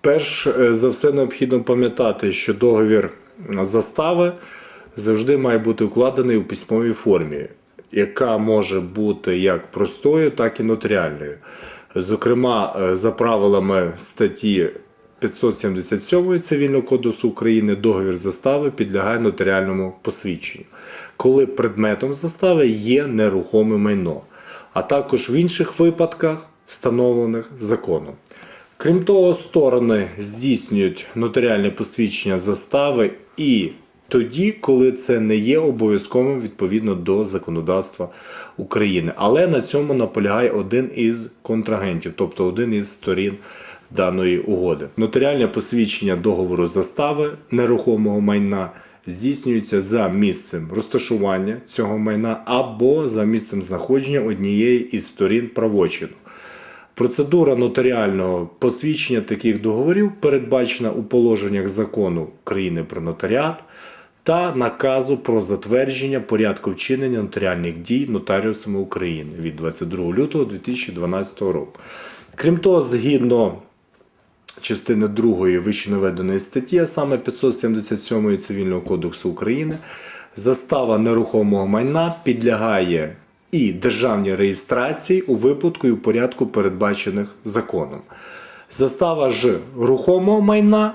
Перш е, за все необхідно пам'ятати, що договір застави завжди має бути укладений у письмовій формі, яка може бути як простою, так і нотаріальною. Зокрема, е, за правилами статті 577 Цивільного кодексу України договір застави підлягає нотаріальному посвідченню, коли предметом застави є нерухоме майно, а також в інших випадках, встановлених законом. Крім того, сторони здійснюють нотаріальне посвідчення застави і тоді, коли це не є обов'язковим відповідно до законодавства України. Але на цьому наполягає один із контрагентів, тобто один із сторін даної угоди. Нотаріальне посвідчення договору застави нерухомого майна здійснюється за місцем розташування цього майна або за місцем знаходження однієї із сторін правочину. Процедура нотаріального посвідчення таких договорів передбачена у положеннях закону України про нотаріат та наказу про затвердження порядку вчинення нотаріальних дій нотаріусами України від 22 лютого 2012 року. Крім того, згідно частини 2 вище наведеної статті, а саме 577 Цивільного кодексу України, застава нерухомого майна підлягає і державній реєстрації у випадку і в порядку, передбачених законом. Застава ж рухомого майна.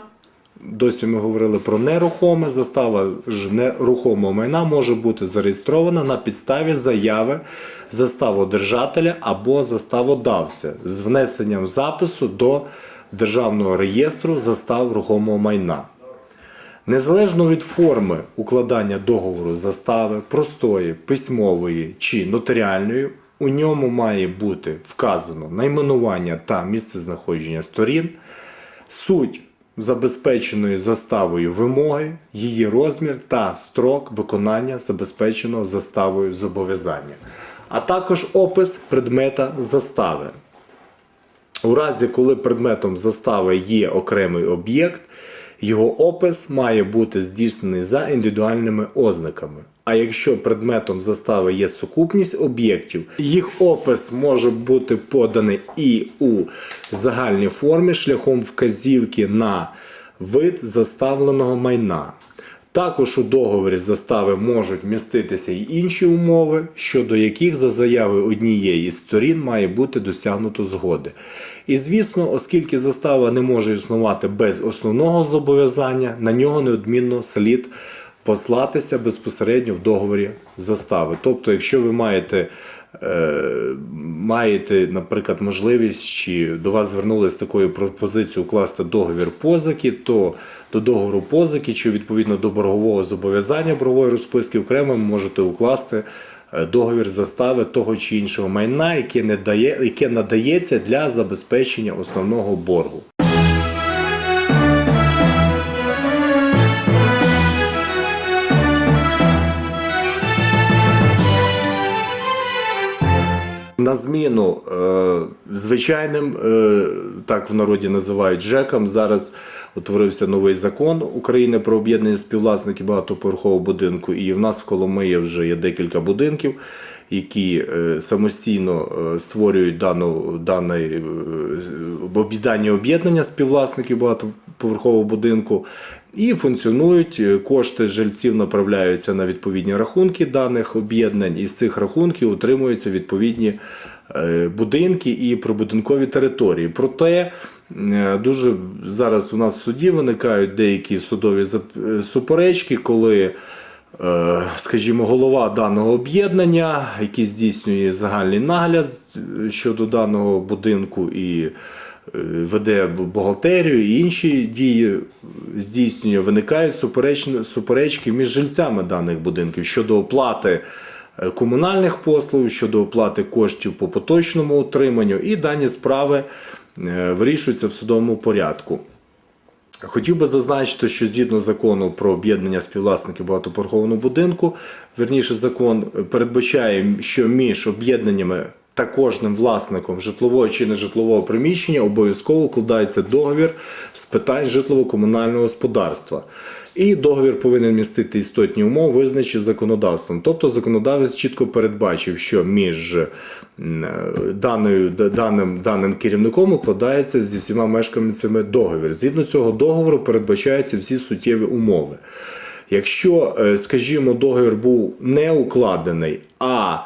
Досі ми говорили про нерухоме. Застава ж нерухомого майна може бути зареєстрована на підставі заяви заставодержателя або заставодавця з внесенням запису до Державного реєстру застав рухомого майна. Незалежно від форми укладання договору застави, простої, письмової чи нотаріальної, у ньому має бути вказано найменування та місцезнаходження сторін, суть забезпеченої заставою вимоги, її розмір та строк виконання забезпеченого заставою зобов'язання, а також опис предмета застави. У разі, коли предметом застави є окремий об'єкт, його опис має бути здійснений за індивідуальними ознаками. А якщо предметом застави є сукупність об'єктів, їх опис може бути поданий і у загальній формі шляхом вказівки на вид заставленого майна. Також у договорі застави можуть міститися й інші умови, щодо яких за заявою однієї з сторін має бути досягнуто згоди. І звісно, оскільки застава не може існувати без основного зобов'язання, на нього неодмінно слід послатися безпосередньо в договорі застави. Тобто, якщо ви маєте маєте, наприклад, можливість чи до вас звернулися з такою пропозицією укласти договір позики, то до договору позики чи відповідно до боргового зобов'язання боргової розписки окремо можете укласти е, договір застави того чи іншого майна, яке, не дає, яке надається для забезпечення основного боргу. На зміну е, звичайним, е, так в народі називають ЖЕКам, зараз утворився новий закон України про об'єднання співвласників багатоповерхового будинку. І в нас в Коломиї вже є декілька будинків, які е, самостійно створюють дану, дане об'єднання об'єднання співвласників багатоповерхового будинку. І функціонують кошти жильців направляються на відповідні рахунки даних об'єднань, і з цих рахунків утримуються відповідні е, будинки і прибудинкові території. Проте е, дуже зараз у нас в суді виникають деякі судові е, суперечки, коли. Скажімо, голова даного об'єднання, який здійснює загальний нагляд щодо даного будинку і веде бухгалтерію і інші дії здійснює, виникають супереч- суперечки між жильцями даних будинків щодо оплати е, комунальних послуг, щодо оплати коштів по поточному утриманню, і дані справи е, вирішуються в судовому порядку. Хотів би зазначити, що згідно закону про об'єднання співвласників багатоповерхового будинку, верніше закон передбачає, що між об'єднаннями та кожним власником житлового чи нежитлового приміщення обов'язково укладається договір з питань житлово-комунального господарства. І договір повинен містити істотні умови, визначені законодавством. Тобто законодавець чітко передбачив, що між е, даною, даним, даним керівником укладається зі всіма мешканцями договір. Згідно цього договору передбачаються всі суттєві умови. Якщо, е, скажімо, договір був не укладений, а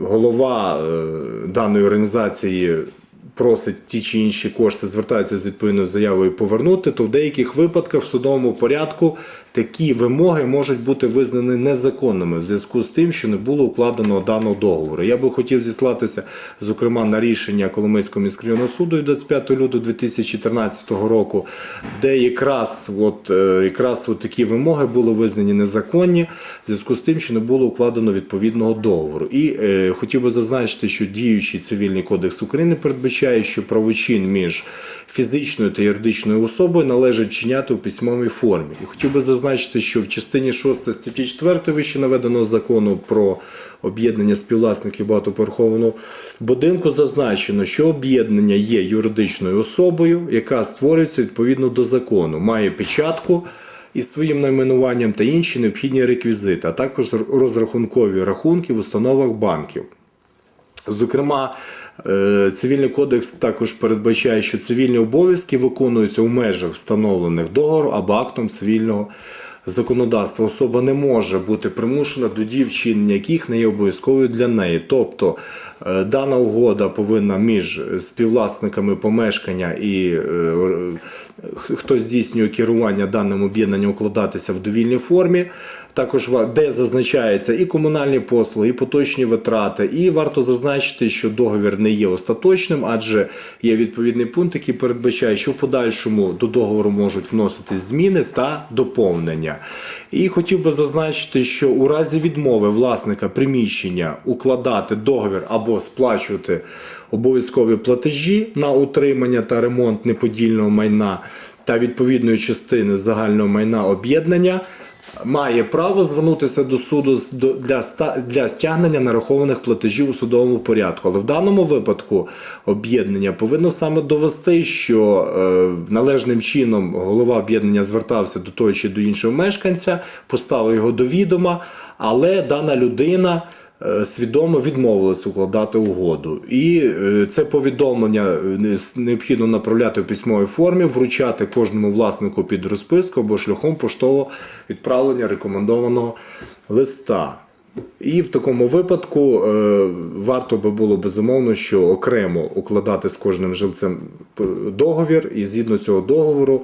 голова е, даної організації просить ті чи інші кошти, звертається з відповідною заявою повернути, то в деяких випадках в судовому порядку такі вимоги можуть бути визнані незаконними в зв'язку з тим, що не було укладеного даного договору. Я би хотів зіслатися, зокрема, на рішення Коломийського міськрайонного суду від 25 лютого 2014 року, де якраз, от, е, якраз от такі вимоги були визнані незаконні в зв'язку з тим, що не було укладено відповідного договору. І е, хотів би зазначити, що діючий цивільний кодекс України передбачає, що правочин між фізичною та юридичною особою належить вчиняти у письмовій формі. І хотів би зазначити, що в частині 6 статті 4 вище наведеного закону про об'єднання співвласників багатоповерхового будинку зазначено, що об'єднання є юридичною особою, яка створюється відповідно до закону, має печатку із своїм найменуванням та інші необхідні реквізити, а також розрахункові рахунки в установах банків. Зокрема, е, цивільний кодекс також передбачає, що цивільні обов'язки виконуються у межах встановлених договору або актом цивільного законодавства. Особа не може бути примушена до дій, вчинення яких не є обов'язковою для неї. Тобто е, дана угода повинна між співвласниками помешкання і е, хто здійснює керування даним об'єднанням укладатися в довільній формі. Також де зазначається і комунальні послуги, і поточні витрати. І варто зазначити, що договір не є остаточним, адже є відповідний пункт, який передбачає, що в подальшому до договору можуть вноситись зміни та доповнення. І хотів би зазначити, що у разі відмови власника приміщення укладати договір або сплачувати обов'язкові платежі на утримання та ремонт неподільного майна та відповідної частини загального майна об'єднання має право звернутися до суду для, для стягнення нарахованих платежів у судовому порядку. Але в даному випадку об'єднання повинно саме довести, що е, належним чином голова об'єднання звертався до того чи до іншого мешканця, поставив його до відома, але дана людина. Е, Свідомо відмовились укладати угоду, і е, це повідомлення е, необхідно направляти в письмовій формі, вручати кожному власнику під розписку або шляхом поштового відправлення рекомендованого листа. І в такому випадку е, варто би було безумовно, що окремо укладати з кожним жилцем договір, і згідно цього договору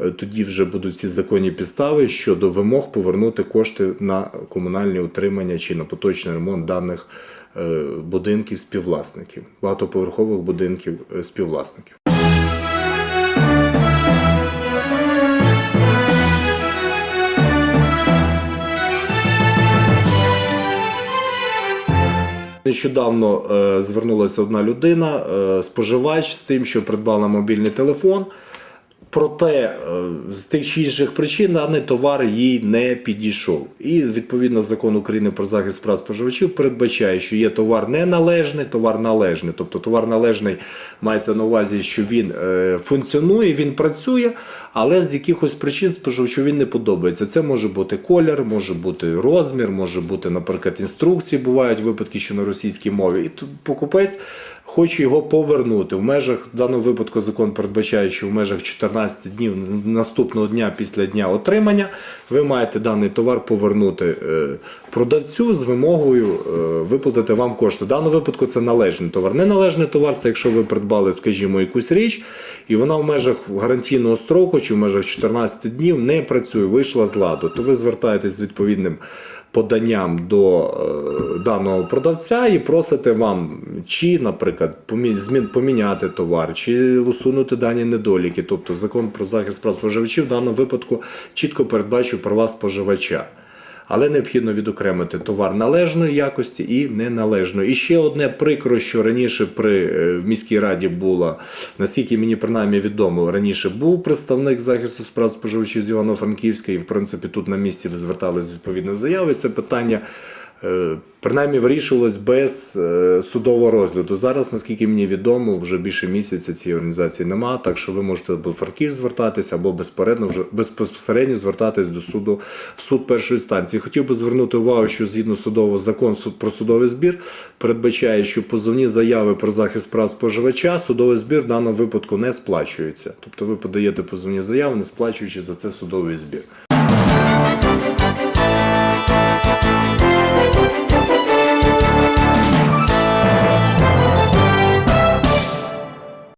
е, тоді вже будуть всі законні підстави щодо вимог повернути кошти на комунальне утримання чи на поточний ремонт даних е, будинків співвласників, багатоповерхових будинків е, співвласників. Нещодавно е, звернулася одна людина, е, споживач, з тим, що придбала мобільний телефон. Проте е, з тих чи інших причин даний товар їй не підійшов. І відповідно закон України про захист прав споживачів передбачає, що є товар неналежний, товар належний. Тобто товар належний мається на увазі, що він е, функціонує, він працює, але з якихось причин споживачу він не подобається. Це може бути колір, може бути розмір, може бути, наприклад, інструкції. Бувають випадки, що на російській мові. І тут покупець хоче його повернути. В межах в даному випадку закон передбачає, що в межах 14 днів наступного дня після дня отримання ви маєте даний товар повернути е, продавцю з вимогою е, виплатити вам кошти. В даному випадку це належний товар. Неналежний товар це якщо ви придбали, скажімо, якусь річ, і вона в межах гарантійного строку чи в межах 14 днів не працює, вийшла з ладу, то ви звертаєтесь з відповідним поданням до е, даного продавця і просите вам, чи, наприклад, поміняти товар, чи усунути дані недоліки. Тобто закон про захист прав споживачів в даному випадку чітко передбачив права споживача. Але необхідно відокремити товар належної якості і неналежної. І ще одне прикро, що раніше при е, в міській раді було, наскільки мені принаймні відомо, раніше був представник захисту справ споживачів з Івано-Франківська, і в принципі тут на місці ви звертались з відповідною заявою. Це питання принаймні вирішувалось без е, судового розгляду. Зараз, наскільки мені відомо, вже більше місяця цієї організації немає, так що ви можете або в Франківськ звертатися, або безпередно вже безпосередньо звертатись до суду в суд першої інстанції. Хотів би звернути увагу, що згідно судового закону суд про судовий збір передбачає, що позовні заяви про захист прав споживача судовий збір в даному випадку не сплачується. Тобто ви подаєте позовні заяви, не сплачуючи за це судовий збір.